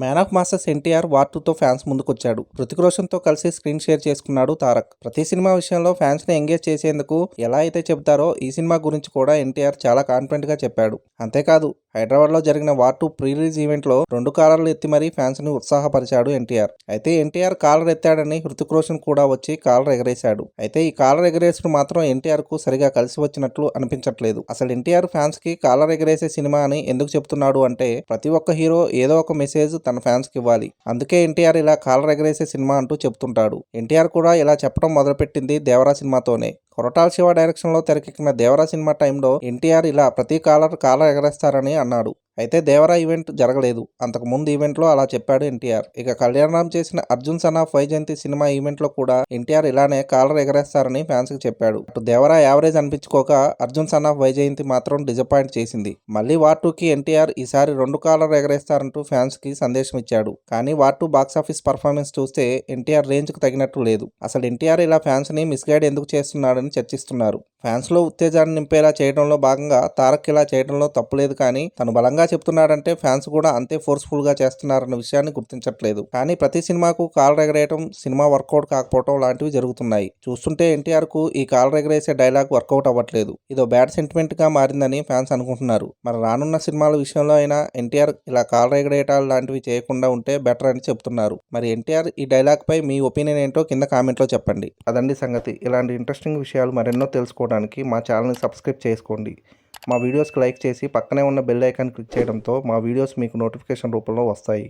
Man of masters NTR war టూతో fans ముందుకొచ్చాడు. హృతిక్ రోషన్తో కలిసి స్క్రీన్ షేర్ చేసుకున్నాడు తారక్. ప్రతి సినిమా విషయంలో ఫ్యాన్స్ని ఎంగేజ్ చేసేందుకు ఎలా అయితే చెబుతారో ఈ సినిమా గురించి కూడా ఎన్టీఆర్ చాలా కాన్ఫిడెంట్గా చెప్పాడు. అంతేకాదు హైదరాబాద్లో జరిగిన వార్ టూ ప్రీ రిలీజ్ ఈవెంట్లో రెండు కాలర్లు ఎత్తి మరీ ఫ్యాన్స్ని ఉత్సాహపరిచాడు ఎన్టీఆర్. అయితే ఎన్టీఆర్ కాలర్ ఎత్తాడని హృతిక్ రోషన్ కూడా వచ్చి కాలర్ ఎగరేశాడు. అయితే ఈ కాలర్ ఎగరేసుడు మాత్రం ఎన్టీఆర్కు సరిగా కలిసి వచ్చినట్లు అనిపించట్లేదు. అసలు ఎన్టీఆర్ ఫ్యాన్స్కి కాలర్ ఎగరేసే సినిమా అని ఎందుకు చెప్తున్నాడు అంటే ప్రతి ఒక్క హీరో ఏదో ఒక మెసేజ్ తన ఫ్యాన్స్కి ఇవ్వాలి. అందుకే ఎన్టీఆర్ ఇలా కాలర్ ఎగరేసే సినిమా అంటూ చెప్తుంటాడు. ఎన్టీఆర్ కూడా ఇలా చెప్పడం మొదలుపెట్టింది దేవరా సినిమాతోనే. కొరటాల శివ డైరెక్షన్లో తెరకెక్కిన దేవరా సినిమా టైంలో ఎన్టీఆర్ ఇలా ప్రతి కాలర్ కాలర్ ఎగరేస్తారని అన్నాడు. అయితే దేవరా ఈవెంట్ జరగలేదు. అంతకు ముందు ఈవెంట్లో అలా చెప్పాడు ఎన్టీఆర్. ఇక కళ్యాణరామ్ చేసిన Arjun son of Vyjayanthi cinema ఈవెంట్లో కూడా ఎన్టీఆర్ ఇలానే కాలర్ ఎగరేస్తారని ఫ్యాన్స్కి చెప్పాడు. అటు దేవరా యావరేజ్ అనిపించుకోక అర్జున్ సన్ ఆఫ్ వైజయంతి మాత్రం డిసప్పాయింట్ చేసింది. మళ్ళీ వార్ టూకి ఎన్టీఆర్ ఈసారి రెండు కాలర్ ఎగరేస్తారంటూ ఫ్యాన్స్కి సందేశం ఇచ్చాడు. కానీ వార్ టూ బాక్సాఫీస్ పర్ఫార్మెన్స్ చూస్తే ఎన్టీఆర్ రేంజ్కి తగినట్టు లేదు. అసలు ఎన్టీఆర్ ఇలా ఫ్యాన్స్ని మిస్గైడ్ ఎందుకు చేస్తున్నాడని చర్చిస్తున్నారు. ఫ్యాన్స్లో ఉత్తేజాన్ని నింపేలా చేయడంలో భాగంగా తారక్ ఇలా చేయడంలో తప్పులేదు కానీ తను బలంగా చెప్తున్నాడంటే ఫ్యాన్స్ కూడా అంతే ఫోర్స్ఫుల్గా చేస్తున్నారన్న విషయాన్ని గుర్తించట్లేదు. కానీ ప్రతి సినిమాకు కాల్ రెగరేయటం సినిమా వర్కౌట్ కాకపోవడం లాంటివి జరుగుతున్నాయి. చూస్తుంటే ఎన్టీఆర్కు ఈ కాల్ రెగరేసే డైలాగ్ వర్కౌట్ అవ్వట్లేదు. ఇదో బ్యాడ్ సెంటిమెంట్గా మారిందని ఫ్యాన్స్ అనుకుంటున్నారు. మరి రానున్న సినిమాల విషయంలో అయినా ఎన్టీఆర్ ఇలా కాల్ రెగరేయటాలు లాంటివి చేయకుండా ఉంటే బెటర్ అని చెప్తున్నారు. మరి ఎన్టీఆర్ ఈ డైలాగ్పై మీ ఒపీనియన్ ఏంటో కింద కామెంట్లో చెప్పండి. అదండి సంగతి. ఇలాంటి ఇంట్రెస్టింగ్ విషయాలు మరెన్నో తెలుసుకోవడానికి మా ఛానల్ని సబ్స్క్రైబ్ చేసుకోండి. మా వీడియోస్కి లైక్ చేసి పక్కనే ఉన్న బెల్ ఐకాన్ క్లిక్ చేయడంతో మా వీడియోస్ మీకు నోటిఫికేషన్ రూపంలో వస్తాయి.